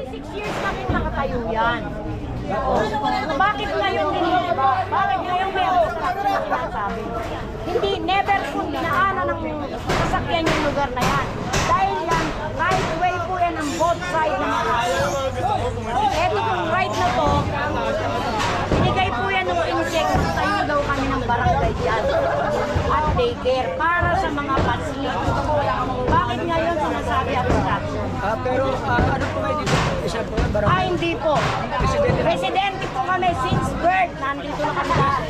26 years na rin nakatayo yan. Bakit ngayon hindi Bakit ngayon may obstruction na? Hindi, never po dinaanan ng sasakyan yung lugar na yan. Dahil yan, right way po yan ng both side ng Ito pong right na to, binigay po yan ng insect, tayo daw kami ng barangay dyan. At daycare para sa mga patsnik. Bakit ngayon sinasabi obstruction? Ah, pero ah, ano po kayo dito? Po. Ah, hindi po. Presidente po kami since birth. Nandito na kami lahat.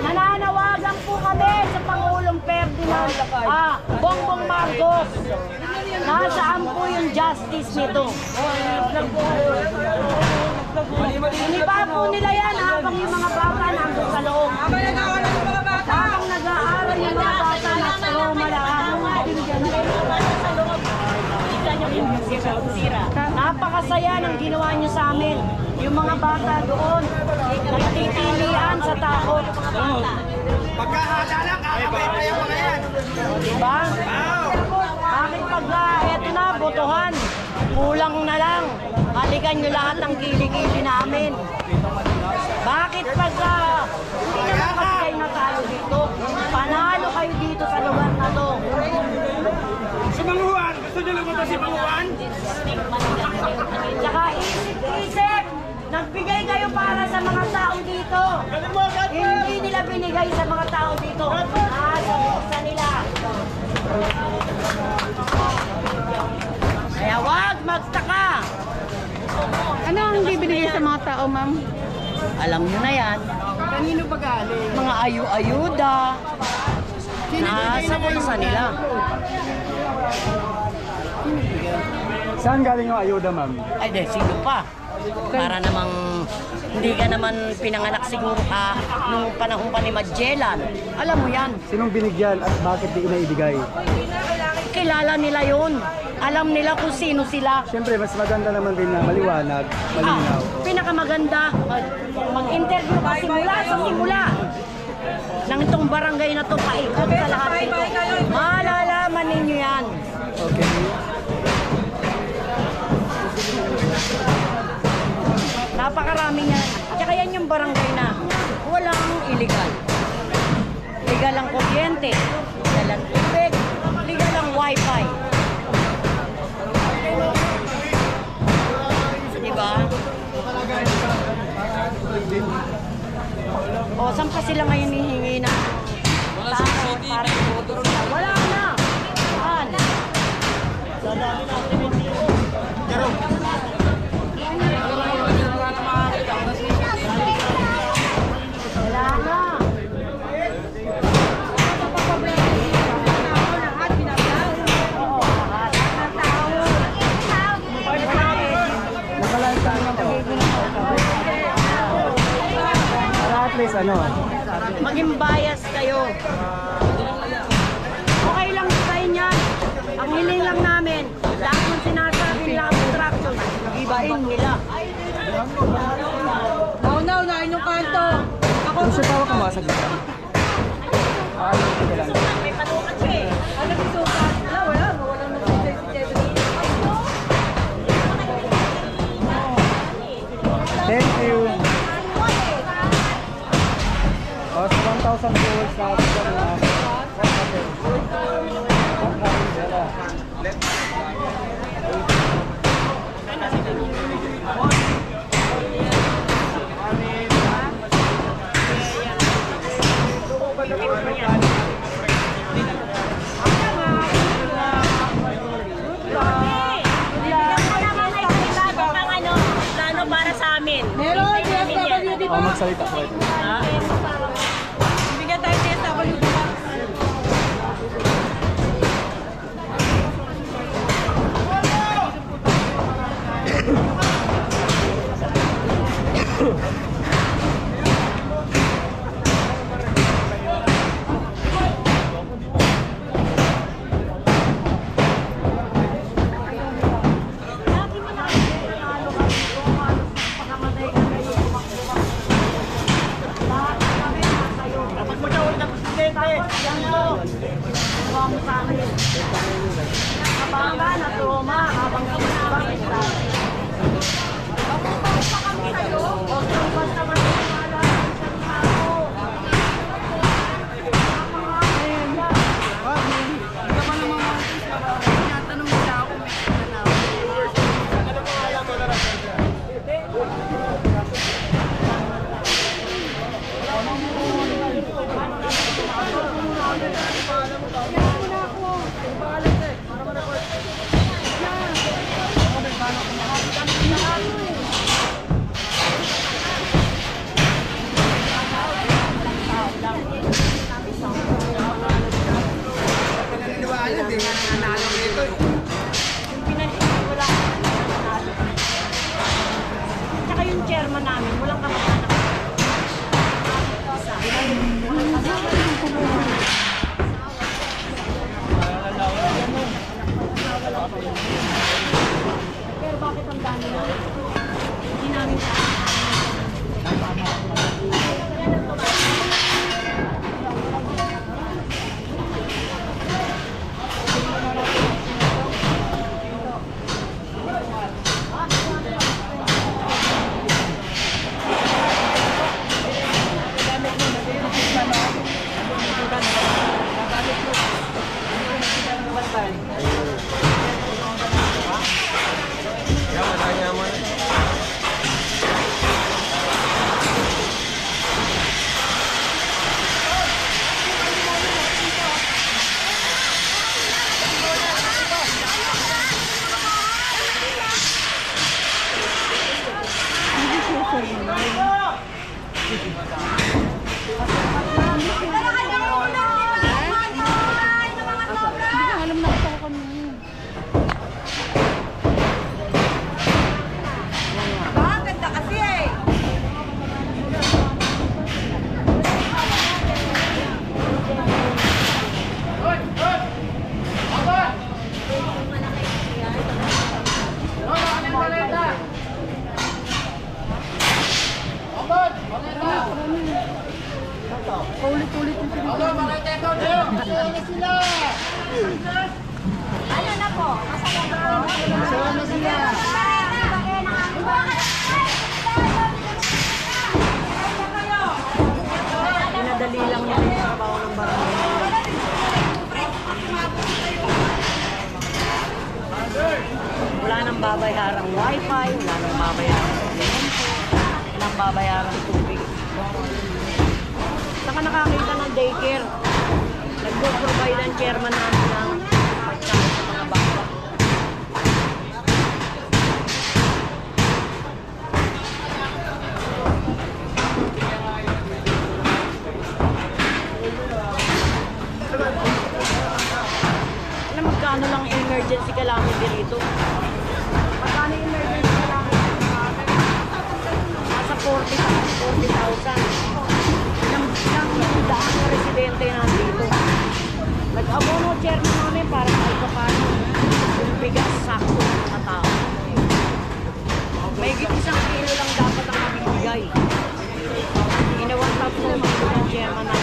Nananawagan po kami sa Pangulong Ferdinand ah, Bongbong Marcos. Nasaan po yung justice nito? Iniba po nila yan habang yung mga bata nandun sa loob. Habang nag-aaral yung mga bata nasa loob malahabang Napakasaya ng ginawa niyo sa amin. Yung mga bata doon, nagtitilian sa takot. Pagkahada lang, kakabay pa yung mga yan. Diba? Bakit pagka eto na, botohan, kulang na lang. Halikan nyo lahat ng kilikili namin. Bakit pagka hindi naman kasi kayo natalo dito, panalo kayo dito sa lugar na to. Si Manguan, gusto niyo lumunta si Manguan? Tsaka isip-isip, nagbigay kayo para sa mga tao dito. Hindi nila binigay sa mga tao dito. Nasa bulsa nila. Kaya wag magtaka. Ano ang hindi binigay sa mga tao, ma'am? Alam nyo na yan. Kanino ba galing? Mga ayu-ayuda. Nasa bulsa nila. Saan galing yung ayuda, ma'am? Ay, de, sino pa? Para namang hindi ka naman pinanganak siguro ka nung panahon pa ni Magellan. Alam mo yan, Sinong binigyan at bakit di inaibigay? kilala nila yon. Alam nila kung sino sila. Siyempre, mas maganda naman din na maliwanag, malinaw. Ah, pinakamaganda, mag- mag-interview ka simula sa simula. Nang itong barangay na to, paikot sa lahat ito. Malalaman ninyo yan. Okay. Napakarami niyan. At saka yan yung barangay na walang illegal. Legal ang kuryente, legal ang tubig, legal ang wifi. O, saan pa sila ngayon hihingi ng Wala sa city. Wala na. Saan? Wala ano, Maging bias kayo. Okay lang sa inyo. Ang hiling lang namin, lahat ng sinasabi nila obstruction, ibain nila. Nauna, unahin yung kanto. Ako, kung siya tawag kumasag dito. Ah, sige lang. May panukat siya eh. ano yung 1,000 viewers na ako sa mga. Bibigyan ko naman ay bago pang ano, plano para sa amin. Meron, DSWD O, magsalita po ito. Bigyan namin, walang kamag-anak. Paulit-ulit yung pinag Ano na po? Masaya na sila. Pinadali lang niya yung trabaho ng barangay. Wala nang babayarang wifi, wala nang babayarang kuryente, wala nang babayarang tubig. Saka nakakita ng daycare. Nagpo-provide ang chairman namin ng pagkain sa mga bata. Alam magkano lang ang emergency calamity rito? Nag-abono chairman namin para kahit pa paano yung bigas sakto ng mga tao. May isang kilo lang dapat ang mabibigay. Ginawan tapos ng mga chairman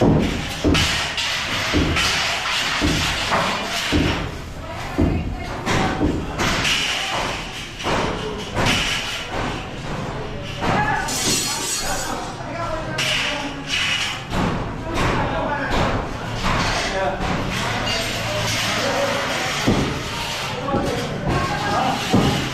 you.